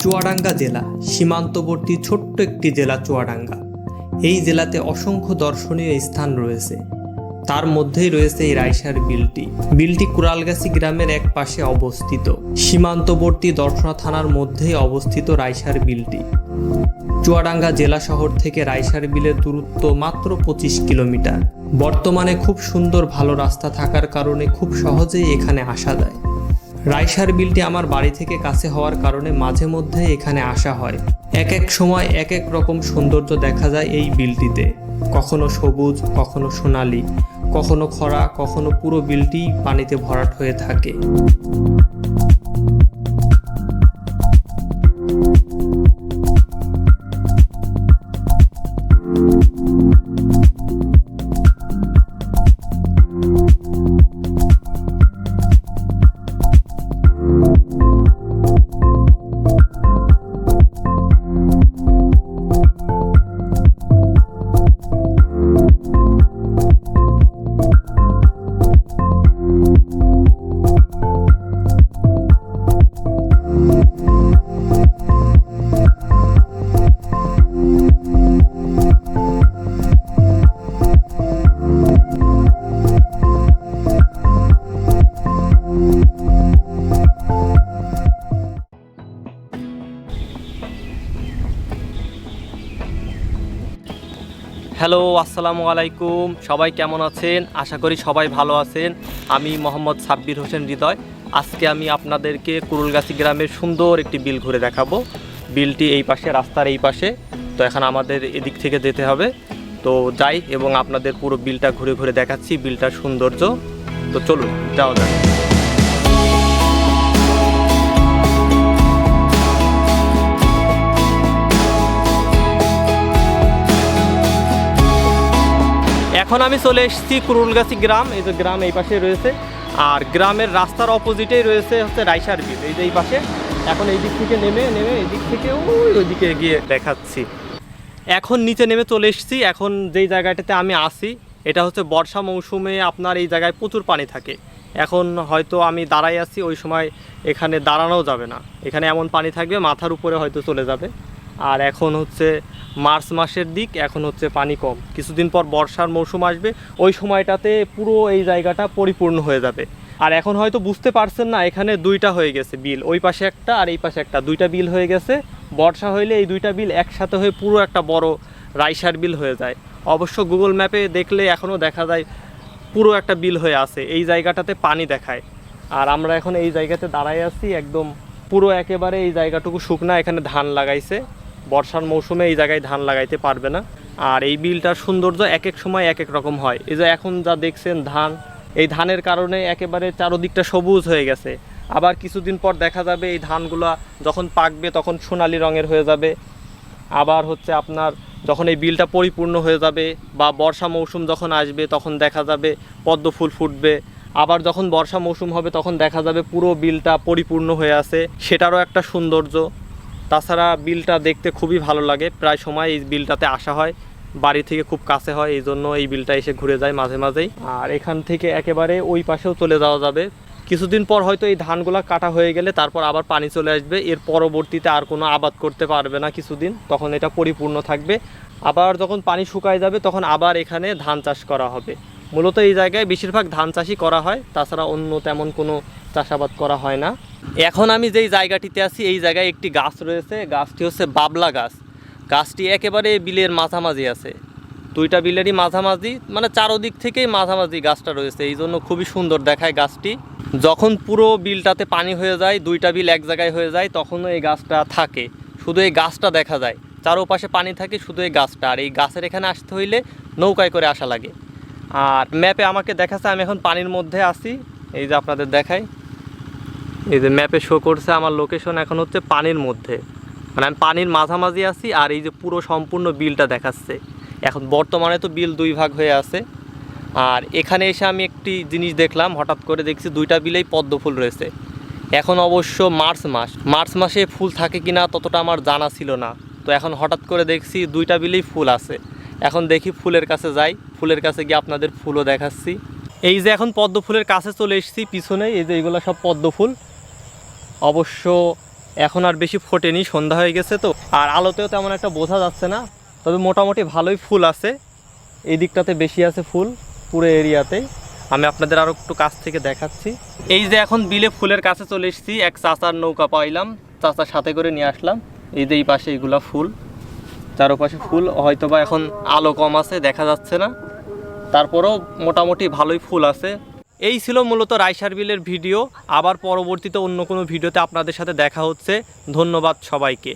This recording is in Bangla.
চুয়াডাঙ্গা জেলা, সীমান্তবর্তী ছোট্ট একটি জেলা চুয়াডাঙ্গা। এই জেলাতে অসংখ্য দর্শনীয় স্থান রয়েছে। তার মধ্যেই রয়েছে এই রাইসার বিলটি। বিলটি কুড়ালগাছি গ্রামের এক পাশে অবস্থিত। সীমান্তবর্তী দর্শনা থানার মধ্যেই অবস্থিত রাইসার বিলটি। চুয়াডাঙ্গা জেলা শহর থেকে রাইসার বিলের দূরত্ব মাত্র পঁচিশ কিলোমিটার। বর্তমানে খুব সুন্দর ভালো রাস্তা থাকার কারণে খুব সহজেই এখানে আসা যায়। রাইসার বিলটি আমার বাড়ি থেকে কাছে হওয়ার কারণে মাঝে মধ্যে এখানে আসা হয়। এক এক সময় এক এক রকম সৌন্দর্য দেখা যায় এই বিলটিতে। কখনো সবুজ, কখনো সোনালি, কখনো খরা, কখনো পুরো বিলটি পানিতে ভরাট হয়ে থাকে। হ্যালো, আসসালামু আলাইকুম। সবাই কেমন আছেন? আশা করি সবাই ভালো আছেন। আমি মোহাম্মদ সাব্বির হোসেন হৃদয়। আজকে আমি আপনাদেরকে কুরুলগাছি গ্রামের সুন্দর একটি বিল ঘুরে দেখাবো। বিলটি এই পাশে, রাস্তার এই পাশে। তো এখন আমাদের এদিক থেকে যেতে হবে। তো যাই এবং আপনাদের পুরো বিলটা ঘুরে ঘুরে দেখাচ্ছি। বিলটার সৌন্দর্য। তো চলুন, যাওয়া যাক। এখন আমি চলে এসেছি কুরুলগাছি গ্রাম, এই যে গ্রাম এই পাশে রয়েছে। আর গ্রামের রাস্তার অপোজিটেই রয়েছে হচ্ছে রাইসার বিল, এই যে এই পাশে। এখন এই দিক থেকে নেমে নেমে এই দিক থেকে ওই ওইদিকে গিয়ে দেখাচ্ছি। এখন নিচে নেমে চলে এসেছি, এখন যেই জায়গাটাতে আমি আসি এটা হচ্ছে বর্ষা মৌসুমে আপনার এই জায়গায় প্রচুর পানি থাকে। এখন হয়তো আমি দাঁড়াই আছি, ওই সময় এখানে দাঁড়ানোও যাবে না। এখানে এমন পানি থাকবে, মাথার উপরে হয়তো চলে যাবে। আর এখন হচ্ছে মার্চ মাসের দিক, এখন হচ্ছে পানি কম। কিছুদিন পর বর্ষার মৌসুম আসবে, ওই সময়টাতে পুরো এই জায়গাটা পরিপূর্ণ হয়ে যাবে। আর এখন হয়তো বুঝতে পারছেন না, এখানে দুইটা হয়ে গেছে বিল, ওই পাশে একটা আর এই পাশে একটা। দুইটা বিল হয়ে গেছে, বর্ষা হইলে এই দুইটা বিল একসাথে হয়ে পুরো একটা বড় রাইসার বিল হয়ে যায়। অবশ্য গুগল ম্যাপে দেখলে এখনও দেখা যায় পুরো একটা বিল হয়ে আছে, এই জায়গাটাতে পানি দেখায়। আর আমরা এখন এই জায়গাতে দাঁড়াই আছি, একদম পুরো একেবারে এই জায়গাটুকু শুকনা, এখানে ধান লাগাইছে। বর্ষার মৌসুমে এই জায়গায় ধান লাগাইতে পারবে না। আর এই বিলটার সৌন্দর্য এক এক সময় এক এক রকম হয়। এই যে এখন যা দেখছেন ধান, এই ধানের কারণে একেবারে চারোদিকটা সবুজ হয়ে গেছে। আবার কিছুদিন পর দেখা যাবে এই ধানগুলা যখন পাকবে তখন সোনালি রঙের হয়ে যাবে। আবার হচ্ছে আপনার যখন এই বিলটা পরিপূর্ণ হয়ে যাবে বা বর্ষা মৌসুম যখন আসবে তখন দেখা যাবে পদ্ম ফুল ফুটবে। আবার যখন বর্ষা মৌসুম হবে তখন দেখা যাবে পুরো বিলটা পরিপূর্ণ হয়ে আছে। সেটারও একটা সৌন্দর্য। তাছাড়া বিলটা দেখতে খুবই ভালো লাগে। প্রায় সময় এই বিলটাতে আসা হয়। বাড়ি থেকে খুব কাছে হয়, এই জন্য এই বিলটা এসে ঘুরে যায় মাঝে মাঝেই। আর এখান থেকে একেবারে ওই পাশেও চলে যাওয়া যাবে। কিছুদিন পর হয়তো এই ধানগুলা কাটা হয়ে গেলে তারপর আবার পানি চলে আসবে। এর পরবর্তীতে আর কোনো আবাদ করতে পারবে না কিছুদিন। তখন এটা পরিপূর্ণ থাকবে। আবার যখন পানি শুকায় যাবে, তখন আবার এখানে ধান চাষ করা হবে। মূলত এই জায়গায় বেশিরভাগ ধান চাষই করা হয়। তাছাড়া অন্য তেমন কোনো চাষাবাদ করা হয় না। এখন আমি যেই জায়গাটিতে আছি, এই জায়গায় একটি গাছ রয়েছে। গাছটি হচ্ছে বাবলা গাছ। গাছটি একেবারে বিলের মাঝামাঝি আছে। দুইটা বিলেরই মাঝামাঝি মানে চারোদিক থেকেই মাঝামাঝি গাছটা রয়েছে। এই জন্য খুবই সুন্দর দেখায় গাছটি। যখন পুরো বিলটাতে পানি হয়ে যায়, দুইটা বিল এক জায়গায় হয়ে যায়, তখনও এই গাছটা থাকে। শুধু এই গাছটা দেখা যায়। চারোপাশে পানি থাকে, শুধু এই গাছটা। আর এই গাছের এখানে আসতে হইলে নৌকায় করে আসা লাগে। আর ম্যাপে আমাকে দেখাচ্ছে, আমি এখন পানির মধ্যে আছি। এই যে আপনাদের দেখাই। এই যে ম্যাপে শো করছে আমার লোকেশন এখন হচ্ছে পানির মধ্যে। মানে আমি পানির মাঝামাঝি আছি আর এই যে পুরো সম্পূর্ণ বিলটা দেখাচ্ছে। এখন বর্তমানে তো বিল দুই ভাগ হয়ে আছে। আর এখানে এসে আমি একটি জিনিস দেখলাম, হঠাৎ করে দেখছি দুইটা বিলেই পদ্ম ফুল রয়েছে। এখন অবশ্য মার্চ মাস। মার্চ মাসে ফুল থাকে কি না ততটা আমার জানা ছিল না। তো এখন হঠাৎ করে দেখছি দুইটা বিলেই ফুল আছে। এখন দেখি ফুলের কাছে যাই। ফুলের কাছে গিয়ে আপনাদের ফুলও দেখাচ্ছি। এই যে এখন পদ্ম ফুলের কাছে চলে এসেছি পিছনে এই যে এইগুলো সব পদ্ম ফুল। অবশ্য এখন আর বেশি ফোটেনি, সন্ধ্যা হয়ে গেছে তো। আর আলোতেও তেমন একটা বোঝা যাচ্ছে না, তবে মোটামুটি ভালোই ফুল আছে। এই দিকটাতে বেশি আছে ফুল, পুরো এরিয়াতেই আমি আপনাদের আরও একটু কাছ থেকে দেখাচ্ছি। এই যে এখন বিলে ফুলের কাছে চলে এসেছি, এক চাচার নৌকা পাইলাম, চাচার সাথে করে নিয়ে আসলাম। এই যে এই পাশে এইগুলা ফুল, চারপাশে ফুল, হয়তোবা এখন আলো কম আছে, দেখা যাচ্ছে না। তারপরেও মোটামুটি ভালোই ফুল আছে। এই ছিল মূলত রাইসার বিলের ভিডিও। আবার পরবর্তীতে অন্য কোনো ভিডিওতে আপনাদের সাথে দেখা হচ্ছে। ধন্যবাদ সবাইকে।